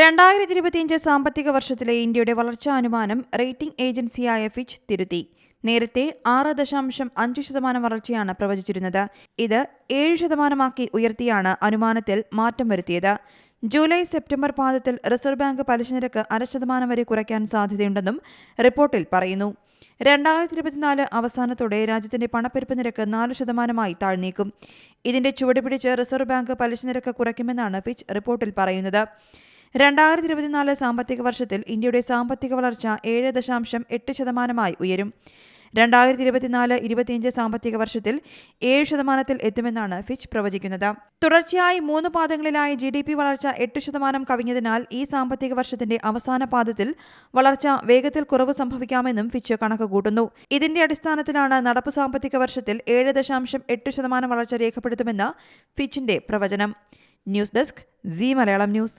രണ്ടായിരത്തി ഇരുപത്തിയഞ്ച് സാമ്പത്തിക വർഷത്തിലെ ഇന്ത്യയുടെ വളർച്ചാ അനുമാനം റേറ്റിംഗ് ഏജൻസിയായ ഫിച്ച് തിരുത്തി. നേരത്തെ ആറ് ദശാംശം അഞ്ച് ശതമാനം വളർച്ചയാണ് പ്രവചിച്ചിരുന്നത്. ഇത് ഏഴ് ശതമാനമാക്കി ഉയർത്തിയാണ് അനുമാനത്തിൽ മാറ്റം വരുത്തിയത്. ജൂലൈ സെപ്റ്റംബർ പാദത്തിൽ റിസർവ് ബാങ്ക് പലിശ നിരക്ക് അര ശതമാനം വരെ കുറയ്ക്കാൻ സാധ്യതയുണ്ടെന്നും റിപ്പോർട്ടിൽ പറയുന്നു. രണ്ടായിരത്തി ഇരുപത്തിനാല് അവസാനത്തോടെ രാജ്യത്തിന്റെ പണപ്പെരുപ്പ് നിരക്ക് നാല് ശതമാനമായി താഴ്ന്നേക്കും. ഇതിന്റെ ചുവടുപിടിച്ച് റിസർവ് ബാങ്ക് പലിശ നിരക്ക് കുറയ്ക്കുമെന്നാണ് പിച്ച് റിപ്പോർട്ടിൽ പറയുന്നത്. രണ്ടായിരത്തി ഇരുപത്തിനാല് സാമ്പത്തിക വർഷത്തിൽ ഇന്ത്യയുടെ സാമ്പത്തിക വളർച്ച ഏഴ് ദശാംശം എട്ട് ശതമാനമായി ഉയരും. രണ്ടായിരത്തി ഇരുപത്തിനാല് ഇരുപത്തിയഞ്ച് സാമ്പത്തിക വർഷത്തിൽ ഏഴ് ശതമാനത്തിൽ എത്തുമെന്നാണ് ഫിച്ച് പ്രവചിക്കുന്നത്. തുടർച്ചയായി മൂന്ന് പാദങ്ങളിലായി ജി ഡി പി വളർച്ച എട്ട് ശതമാനം കവിഞ്ഞതിനാൽ ഈ സാമ്പത്തിക വർഷത്തിന്റെ അവസാന പാദത്തിൽ വളർച്ച വേഗത്തിൽ കുറവ് സംഭവിക്കാമെന്നും ഫിച്ച് കണക്ക് കൂട്ടുന്നു ഇതിന്റെ അടിസ്ഥാനത്തിലാണ് നടപ്പ് സാമ്പത്തിക വർഷത്തിൽ ഏഴ് ദശാംശം എട്ട് ശതമാനം വളർച്ച രേഖപ്പെടുത്തുമെന്ന് ഫിച്ചിന്റെ പ്രവചനം. News desk C Malayalam news.